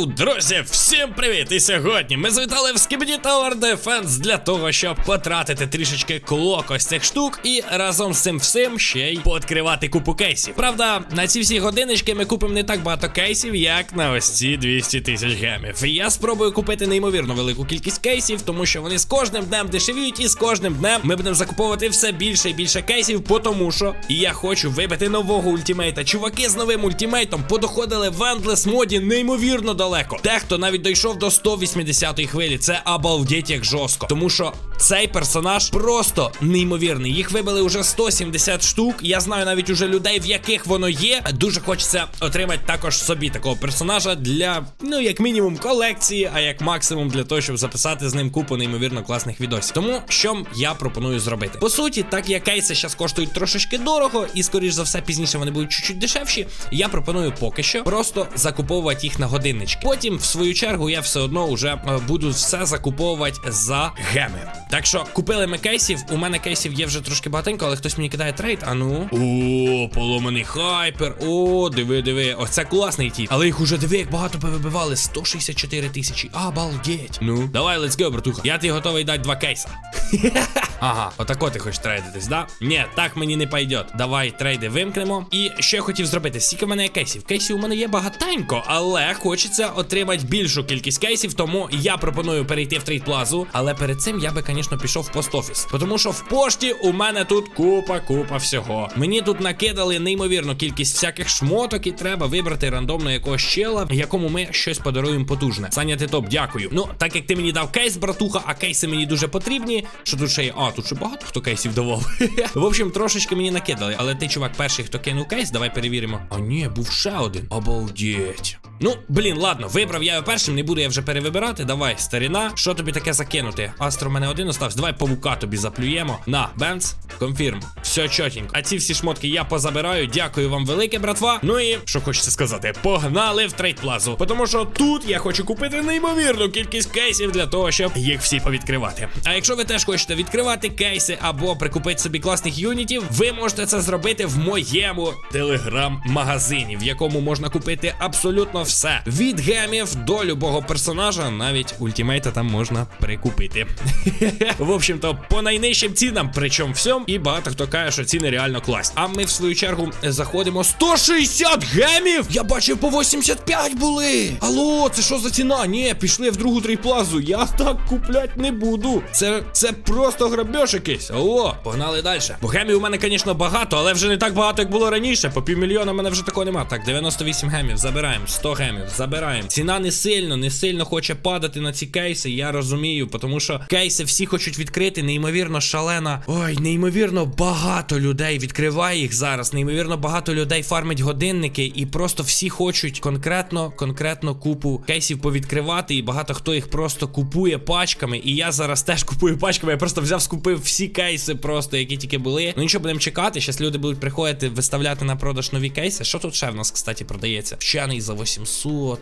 Йоу, друзі, всім привіт! І сьогодні ми завітали в Skibidi Tower Defense для того, щоб потратити трішечки клок ось цих штук і разом з цим всім ще й пооткривати купу кейсів. Правда, на ці всі годиночки ми купимо не так багато кейсів, як на ось ці 200 тисяч гемів. Я спробую купити неймовірно велику кількість кейсів, тому що вони з кожним днем дешевіють, і з кожним днем ми будемо закуповувати все більше і більше кейсів, тому що я хочу вибити нового ультимейта. Чуваки з новим ультимейтом подоходили в Endless моді неймовірно далеко. Дехто навіть дійшов до 180-ї хвилі. Це обалдеть як жорстко. Тому що цей персонаж просто неймовірний. Їх вибили вже 170 штук. Я знаю навіть уже людей, в яких воно є. Дуже хочеться отримати також собі такого персонажа для, ну, як мінімум, колекції, а як максимум для того, щоб записати з ним купу неймовірно класних відосів. Тому що я пропоную зробити. По суті, так як кейси зараз коштують трошечки дорого, і скоріш за все пізніше вони будуть чуть-чуть дешевші. Я пропоную поки що просто закуповувати їх на годиннички. Потім, в свою чергу, я все одно вже е, буду все закуповувати за геми. Так що купили ми кейсів. У мене кейсів є вже трошки багатенько, але хтось мені кидає трейд. А ну. О, поломаний хайпер. О, диви, диви. Оце класний тіп. Але їх уже диви, як багато повибивали. 164 тисячі. Обалдеть. Ну, давай, let's go, братуха. Я тобі готовий дати два кейса. Ага, отако ти хочеш трейдитись, да? Ні, так мені не пойдет. Давай трейди вимкнемо. І що я хотів зробити? Скільки в мене є кейсів? Кейсів у мене є багатенько, але хочеться отримати більшу кількість кейсів, тому я пропоную перейти в трейд плазу. Але перед цим я би, звісно, пішов в пост-офіс. Тому що в пошті у мене тут купа, купа всього. Мені тут накидали неймовірну кількість всяких шмоток, і треба вибрати рандомно якогось чела, якому ми щось подаруємо потужне. Саня, ти топ, дякую. Ну, так як ти мені дав кейс, братуха, а кейси мені дуже потрібні. Що тут ще є? А, тут ще багато хто кейсів давав. В общем, трошечки мені накидали. Але ти, чувак, перший, хто кинув кейс, давай перевіримо. А ні, був ще один. Обалдеть. Ну, блін, ладно, вибрав я його першим, не буду я вже перевибирати. Давай, старіна, що тобі таке закинути? Астро в мене один остався. Давай павука тобі заплюємо. На, Бенц, конфірм. Все чотенько. А ці всі шмотки я позабираю. Дякую вам велике, братва. Ну і що хочеться сказати, погнали в трейд плазу. Тому що тут я хочу купити неймовірну кількість кейсів для того, щоб їх всі повідкривати. А якщо ви теж хочете відкривати кейси або прикупити собі класних юнітів, ви можете це зробити в моєму телеграм-магазині, в якому можна купити абсолютно все. Від гемів до любого персонажа, навіть ультимейта там можна прикупити. В общем-то, по найнижчим цінам, причому всьому, і багато хто каже, що ціни реально класні. А ми в свою чергу заходимо 160 гемів! Я бачив по 85 були. Алло, це що за ціна? Ні, пішли в другу трейплазу. Я так куплять не буду. Це це просто грабеж якийсь. Алло, погнали далі. Бо гемів у мене, звісно, багато, але вже не так багато, як було раніше. По півмільйона в мене вже такого нема. Так, 98 гемів забираємо, 100 гемів, забираємо. Ціна не сильно, не сильно хоче падати на ці кейси. Я розумію, тому що кейси всі хочуть відкрити. Неймовірно, шалена. Ой, неймовірно, багато людей відкриває їх зараз. Неймовірно, багато людей фармить годинники, і просто всі хочуть конкретно, конкретно купу кейсів повідкривати. І багато хто їх просто купує пачками. І я зараз теж купую пачками. Я просто взяв, скупив всі кейси, просто які тільки були. Ну нічого будемо чекати. Зараз люди будуть приходити виставляти на продаж нові кейси. Що тут ще в нас, кстати, продається? Вчений за 800,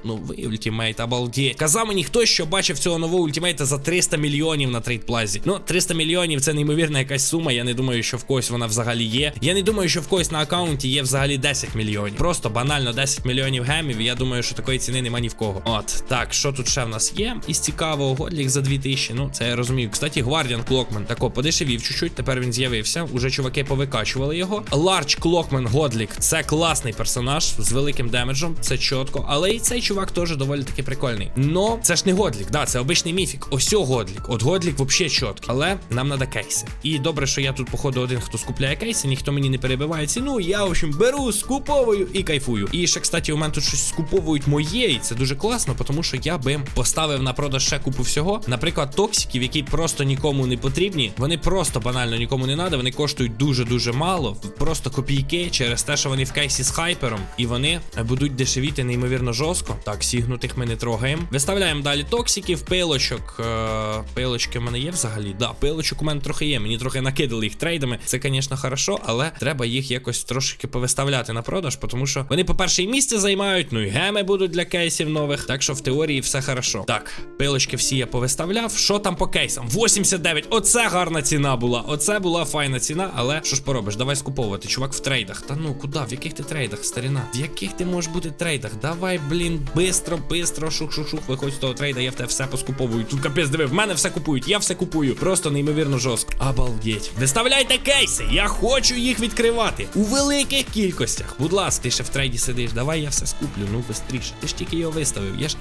новий ультимейт, обалдеть. Казав мені хтось, що бачив цього нового ультимейта за 300 мільйонів на трейдплазі. Ну, 300 мільйонів це неймовірна якась сума. Я не думаю, що в когось вона взагалі є. Я не думаю, що в когось на аккаунті є взагалі 10 мільйонів. Просто банально 10 мільйонів гемів. Я думаю, що такої ціни нема ні в кого. От так, що тут ще в нас є? Із цікавого годлік за 2000. Ну, це я розумію. Кстати, Гвардіан Клокмен тако подешевів чуть-чуть. Тепер він з'явився. Уже чуваки повикачували його. Ларч Клокмен Годлік це класний персонаж з великим демеджем. Це чітко. Але і цей чувак теж доволі таки прикольний. Но це ж не Годлік, да, це обичний міфік. Ось Годлік. От Годлік взагалі чіткий. Але нам треба кейси. І добре, що я тут, походу, один, хто скупляє кейси, ніхто мені не перебиває ціну. Я, в общем, беру, скуповую і кайфую. І ще, кстати, у мене тут щось скуповують моє, і це дуже класно, тому що я би поставив на продаж ще купу всього. Наприклад, токсиків, які просто нікому не потрібні. Вони просто банально нікому не треба. Вони коштують дуже-дуже мало. Просто копійки через те, що вони в кейсі з хайпером, і вони будуть дешевіти неймовірно жорстко. Так, сігнутих ми не трогаємо. Виставляємо далі токсиків, пилочок. Е, пилочки в мене є взагалі? Да, пилочок у мене трохи є. Мені трохи накидали їх трейдами. Це, звісно, хорошо, але треба їх якось трошки повиставляти на продаж, тому що вони, по-перше, і місце займають, ну і геми будуть для кейсів нових. Так що в теорії все хорошо. Так, пилочки всі я повиставляв. Що там по кейсам? 89. Оце гарна ціна була. Оце була файна ціна, але що ж поробиш? Давай скуповувати. Чувак в трейдах. Та ну куди? В яких ти трейдах, старіна? В яких ти можеш бути трейдах? Давай, блін, бистро, бистро, шух-шух-шух. Виходь з того трейда, я в тебе все поскуповую. Тут капець диви, в мене все купують, я все купую. Просто неймовірно жорстко. Обалдеть. Виставляйте кейси, я хочу їх відкривати у великих кількостях. Будь ласка, ти ще в трейді сидиш. Давай я все скуплю. Ну, бистріше. Ти ж тільки його виставив. Я ж.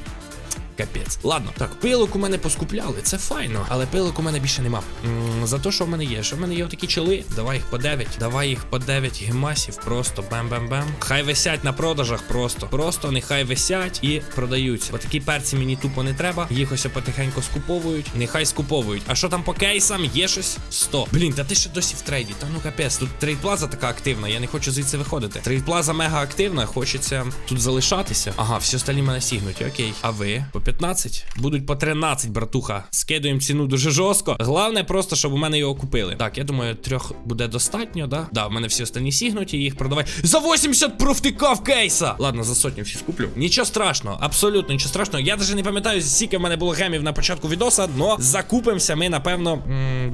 Капець. Ладно, так, пилок у мене поскупляли, це файно, але пилок у мене більше нема. М, За те, що в мене є? Що в мене є отакі чоли? Давай їх по 9. Давай їх по 9 гемасів. Просто бем-бем-бем. Хай висять на продажах просто. Просто нехай висять і продаються. Бо такі перці мені тупо не треба. Їх ось потихеньку скуповують. Нехай скуповують. А що там по кейсам? Є щось? 100. Блін, та ти ще досі в трейді. Та ну капець, тут трейдплаза така активна. Я не хочу звідси виходити. Трейдплаза мега активна, хочеться тут залишатися. Ага, всі остальні мене сігнуть. Окей. А ви? По 15? Будуть по 13, братуха. Скидуємо ціну дуже жорстко. Головне просто, щоб у мене його купили. Так, я думаю, трьох буде достатньо, да? Да, в мене всі останні сігнуті, їх продавай. За 80 провтикав кейса! Ладно, за сотню всі скуплю. Нічого страшного, абсолютно нічого страшного. Я навіть не пам'ятаю, скільки в мене було гемів на початку відоса, но закупимося ми, напевно,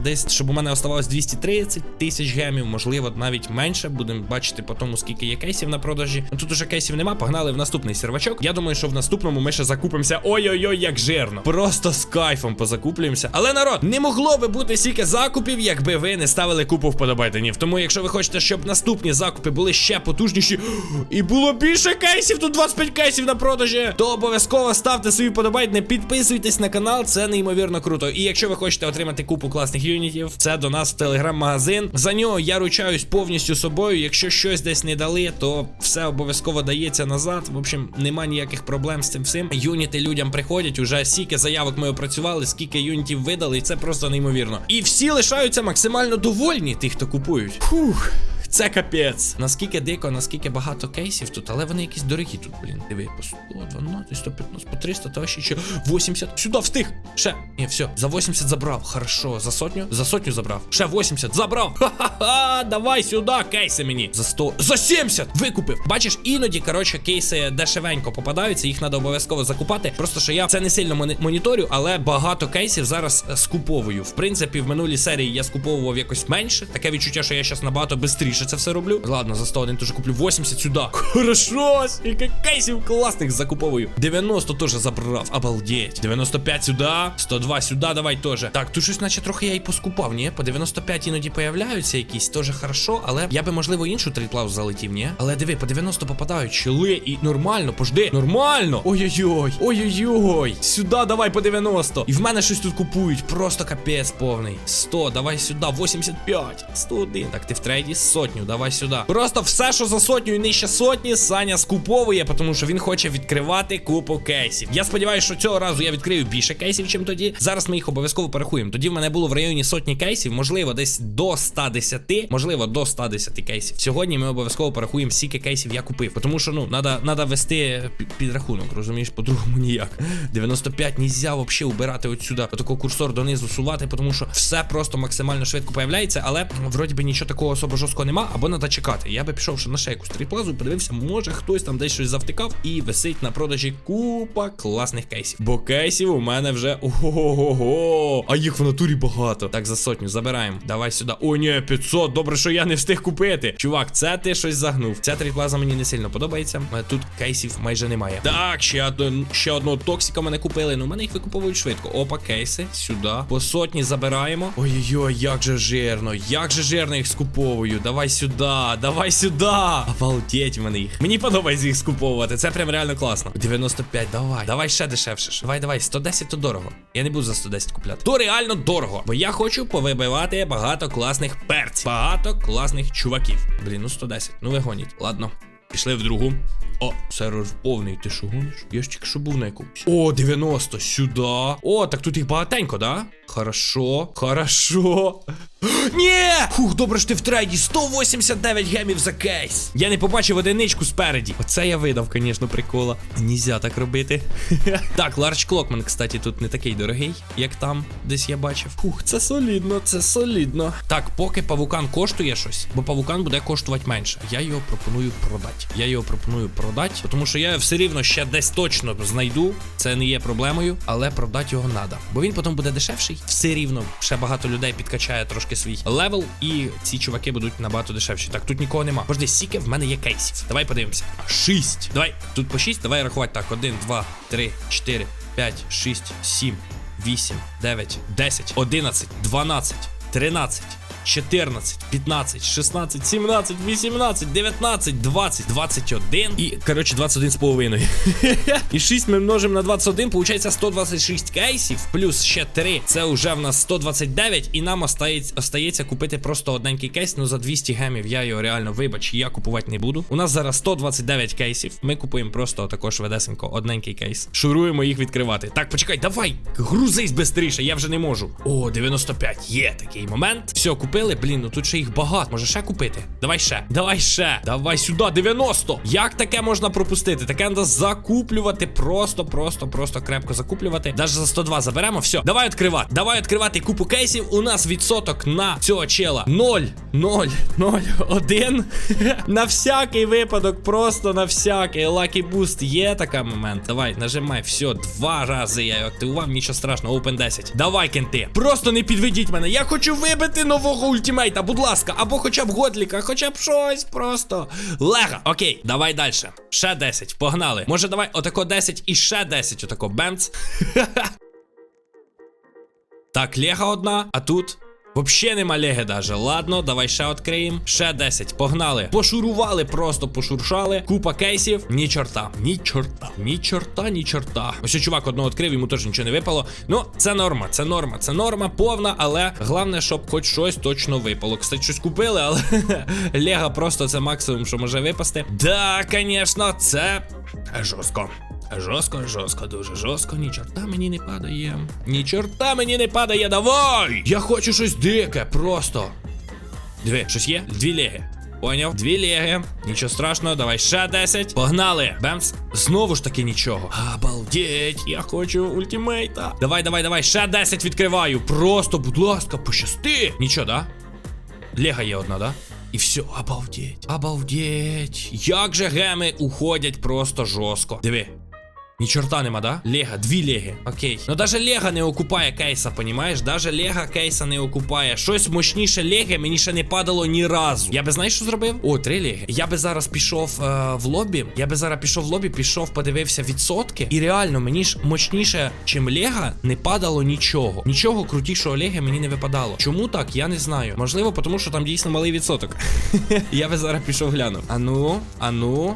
десь, щоб у мене оставалось 230 тисяч гемів, можливо, навіть менше. Будемо бачити по тому, скільки є кейсів на продажі. Тут уже кейсів нема, погнали в наступний сервачок. Я думаю, що в наступному ми ще закупимося. Ой-ой-ой, як жирно. Просто з кайфом позакуплюємося. Але народ, не могло би бути стільки закупів, якби ви не ставили купу вподобайденів. Тому, якщо ви хочете, щоб наступні закупи були ще потужніші, і було більше кейсів, тут 25 кейсів на продажі, то обов'язково ставте свої вподобайдени, підписуйтесь на канал, це неймовірно круто. І якщо ви хочете отримати купу класних юнітів, це до нас в телеграм-магазин. За нього я ручаюсь повністю собою. Якщо щось десь не дали, то все обов'язково дається назад. В общем, нема ніяких проблем з цим всім. Юніти людям приходять, уже скільки заявок ми опрацювали, скільки юнітів видали, і це просто неймовірно. І всі лишаються максимально довольні, тих, хто купують. Фух. Це капець. Наскільки дико, наскільки багато кейсів тут, але вони якісь дорогі тут, блін. Диви, по 112, 115, по 300, та ще ще 80. Сюди встиг. Ще. Ні, все. За 80 забрав. Хорошо. За сотню? За сотню забрав. Ще 80. Забрав. Ха-ха-ха. Давай сюди, кейси мені. За 100. За 70. Викупив. Бачиш, іноді, коротше, кейси дешевенько попадаються, їх треба обов'язково закупати. Просто що я це не сильно моніторю, але багато кейсів зараз е, скуповую. В принципі, в минулій серії я скуповував якось менше. Таке відчуття, що я зараз набагато швидше це все роблю. Ладно, за 101 теж куплю 80 сюди. Хорошо, скільки кейсів класних закуповую. 90 теж забрав. Обалдеть. 95 сюди, 102 сюди, давай теж. Так, тут щось, наче трохи я і поскупав, ні? По 95 іноді появляються якісь, теж хорошо, але я би, можливо, іншу трейдплаву залетів, ні? Але диви, по 90 попадають чили і нормально, пожди. Нормально. Ой-ой-ой. Ой-ой-ой. Сюди давай по 90. І в мене щось тут купують. Просто капець повний. 100, давай сюди. 85. 101. Так, ти в трейді сотню, давай сюди. Просто все, що за сотню і нижче сотні, Саня скуповує, тому що він хоче відкривати купу кейсів. Я сподіваюся, що цього разу я відкрию більше кейсів, чим тоді. Зараз ми їх обов'язково порахуємо. Тоді в мене було в районі сотні кейсів, можливо, десь до 110, можливо, до 110 кейсів. Сьогодні ми обов'язково порахуємо, скільки кейсів я купив. Тому що, ну, надо, надо вести підрахунок, розумієш, по-другому ніяк. 95 нельзя вообще убирати отсюда, отако курсор донизу сувати, тому що все просто максимально швидко появляється, але вроді би нічого такого особо жорсткого або треба чекати. Я би пішов на ще якусь тріплазу подивився, може хтось там десь щось завтикав і висить на продажі купа класних кейсів. Бо кейсів у мене вже ого-го, а їх в натурі багато. Так, за сотню забираємо. Давай сюди. О, ні, 500. Добре, що я не встиг купити. Чувак, це ти щось загнув. Ця тріплаза мені не сильно подобається. Е, Тут кейсів майже немає. Так, ще один, ще одного токсика мене купили. Ну, мене їх викуповують швидко. Опа, кейси. Сюди. По сотні забираємо. Ой-ой-ой, як же жирно, як же жирно їх скуповую. Давай сюди, давай сюди. Обалдеть мене їх. Мені подобається їх скуповувати. Це прям реально класно. 95, давай. Давай ще дешевше. Давай, давай. 110 то дорого. Я не буду за 110 купляти. То реально дорого. Бо я хочу повибивати багато класних перців. Багато класних чуваків. Блін, ну 110. Ну ви гоніть. Ладно. Пішли в другу. О, сервер повний, ти що гониш? Я ж тільки що був на якомусь. О, 90, сюди. О, так тут їх багатенько, да? Хорошо, хорошо. Ні! Фух, добре ж ти в трейді. 189 гемів за кейс. Я не побачив одиничку спереді. Оце я видав, звісно, прикола. Нельзя так робити. так, Ларч Клокман, кстати, тут не такий дорогий, як там, десь я бачив. Фух, це солідно, це солідно. Так, поки павукан коштує щось, бо павукан буде коштувати менше. Я його пропоную продати. Я його пропоную продати, тому що я все рівно ще десь точно знайду. Це не є проблемою, але продати його треба. Бо він потім буде дешевший. Все рівно ще багато людей підкачає трошки свій левел, і ці чуваки будуть набагато дешевші. Так, тут нікого нема. Пожди, скільки в мене є кейсів. Давай подивимося. Шість. Давай, тут по шість. Давай рахувати так. Один, два, три, чотири, п'ять, шість, сім, вісім, дев'ять, десять, одинадцять, дванадцять, тринадцять. 14, 15, 16, 17, 18, 19, 20, 21 і, коротше, 21 з половиною. і 6 ми множимо на 21, получається 126 кейсів, плюс ще 3. Це вже в нас 129, і нам остається, остається купити просто одненький кейс, ну за 200 гемів я його реально вибач, я купувати не буду. У нас зараз 129 кейсів. Ми купуємо просто також ведесенько одненький кейс. Шуруємо їх відкривати. Так, почекай, давай, грузись бистріше, я вже не можу. О, 95, є такий момент. Все, купили. Блін, ну тут ще їх багато. Може ще купити? Давай ще. Давай ще. Давай сюди, 90. Як таке можна пропустити? Таке треба закуплювати. Просто, просто, просто крепко закуплювати. Даже за 102 заберемо. Все, давай відкривати. Давай відкривати купу кейсів. У нас відсоток на цього чела 0, 0, 0, 1. на всякий випадок, просто на всякий. Lucky Boost є така момент. Давай, нажимай. Все, два рази я його активував. Нічого страшного, Open 10. Давай, кенти. Просто не підведіть мене. Я хочу вибити нового ультимейта, будь ласка, або хоча б годліка, хоча б щось просто. Лего. Окей, давай далі. Ще 10. Погнали. Може, давай отако 10 і ще 10. Отако бемц. Так, лего одна, а тут. Вообще нема леги даже. Ладно, давай ще відкриємо. Ще 10. Погнали. Пошурували, просто пошуршали. Купа кейсів. Ні чорта. Ні чорта. Ні чорта, ні чорта. Ось чувак одного відкрив, йому теж нічого не випало. Ну, це норма, це норма, це норма повна, але головне, щоб хоч щось точно випало. Кстати, щось купили, але Лего просто це максимум, що може випасти. Да, звісно, це жорстко. Жорстко, жорстко, дуже жорстко, ні чорта мені не падає. Ні чорта мені не падає, давай! Я хочу щось дике, просто. Диви, щось є? Дві леги. Поняв? Дві леги. Нічого страшного, давай ще 10. Погнали. Бемс. Знову ж таки нічого. Обалдеть, я хочу ультимейта. Давай, давай, давай. Ще 10 відкриваю. Просто, будь ласка, пощасти. Нічого, да? Лега є одна, да? І все, обалдеть. Обалдеть. Як же геми уходять просто жорстко. Диви. Ні чорта нема, да? Лего, дві леги. Окей. Ну даже Лего не окупає кейса, понімаєш? Даже Лего кейса не окупає. Щось мощніше Леги мені ще не падало ні разу. Я би знаєш, що зробив? О, три Леги. Я би зараз пішов е, в лобі. Я би зараз пішов в лобі, пішов, подивився відсотки. І реально, мені ж мощніше, чим Лего, не падало нічого. Нічого крутішого Леги мені не випадало. Чому так? Я не знаю. Можливо, тому що там дійсно малий відсоток. Я би зараз пішов глянув. Ану, ану.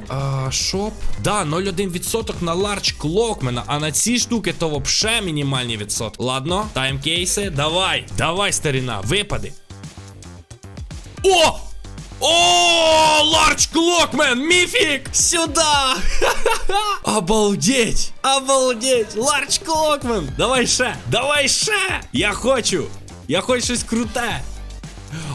Шоп. Да, 0,1% на ларч клокмена, а на ці штуки то вообще мінімальний відсоток. Ладно, таймкейси. Давай, давай, старіна, випади. О! О, Ларч Клокмен, міфік! Сюда! Обалдеть! Обалдеть! Ларч Клокмен! Давай ще! Давай ще! Я хочу! Я хочу щось круте!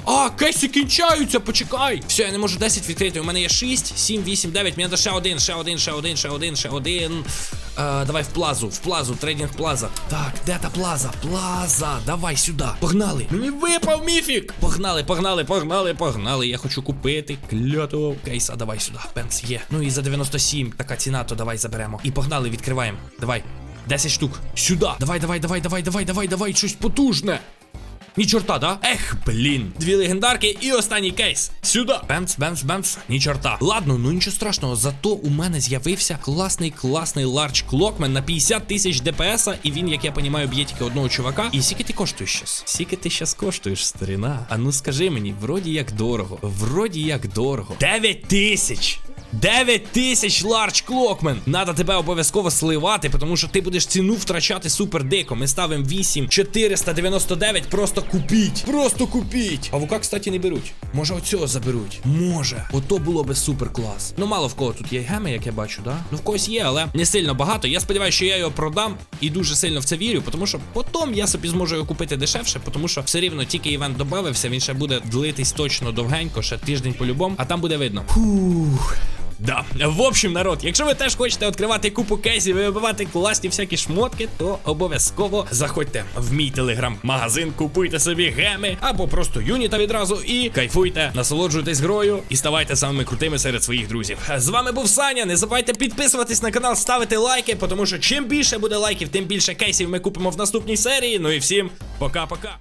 А, кейси кінчаються, почекай. Все, я не можу 10 відкрити. У мене є 6, 7, 8, 9. Мені треба ще один, ще один, ще один, ще один, ще один. Е, давай в плазу, в плазу, трейдинг плаза. Так, де та плаза? Плаза, давай сюди. Погнали. Мені випав міфік. Погнали, погнали, погнали, погнали. Я хочу купити клятого кейса. Давай сюди. Бенц є. Ну і за 97 така ціна, то давай заберемо. І погнали, відкриваємо. Давай. 10 штук. Сюди. Давай, давай, давай, давай, давай, давай, давай. Щось потужне. Ні чорта, да? Ех, блін. Дві легендарки і останній кейс. Сюди. Бемц, бемц, бемц. Ні чорта. Ладно, ну нічого страшного. Зато у мене з'явився класний, класний ларч клокмен на 50 тисяч ДПСа. І він, як я понімаю, б'є тільки одного чувака. І скільки ти коштуєш щас? Скільки ти щас коштуєш, старина? А ну скажи мені, вроді як дорого. Вроді як дорого. 9 тисяч. 9 тисяч ларч клокмен. Надо тебе обов'язково сливати, тому що ти будеш ціну втрачати супер дико. Ми ставимо 8 499. Просто купіть. Просто купіть. Павука, кстати, не беруть. Може, оцього заберуть. Може. Ото було би супер клас. Ну, мало в кого тут є геми, як я бачу, да? Ну, в когось є, але не сильно багато. Я сподіваюся, що я його продам і дуже сильно в це вірю, тому що потім я собі зможу його купити дешевше, тому що все рівно тільки івент додався, він ще буде длитись точно довгенько, ще тиждень по-любому, а там буде видно. Фух. В общем, народ, якщо ви теж хочете відкривати купу кейсів і вибивати класні всякі шмотки, то обов'язково заходьте в мій телеграм-магазин, купуйте собі геми або просто юніта відразу і кайфуйте, насолоджуйтесь грою і ставайте самими крутими серед своїх друзів. З вами був Саня. Не забувайте підписуватись на канал, ставити лайки, тому що чим більше буде лайків, тим більше кейсів ми купимо в наступній серії. Ну і всім пока-пока.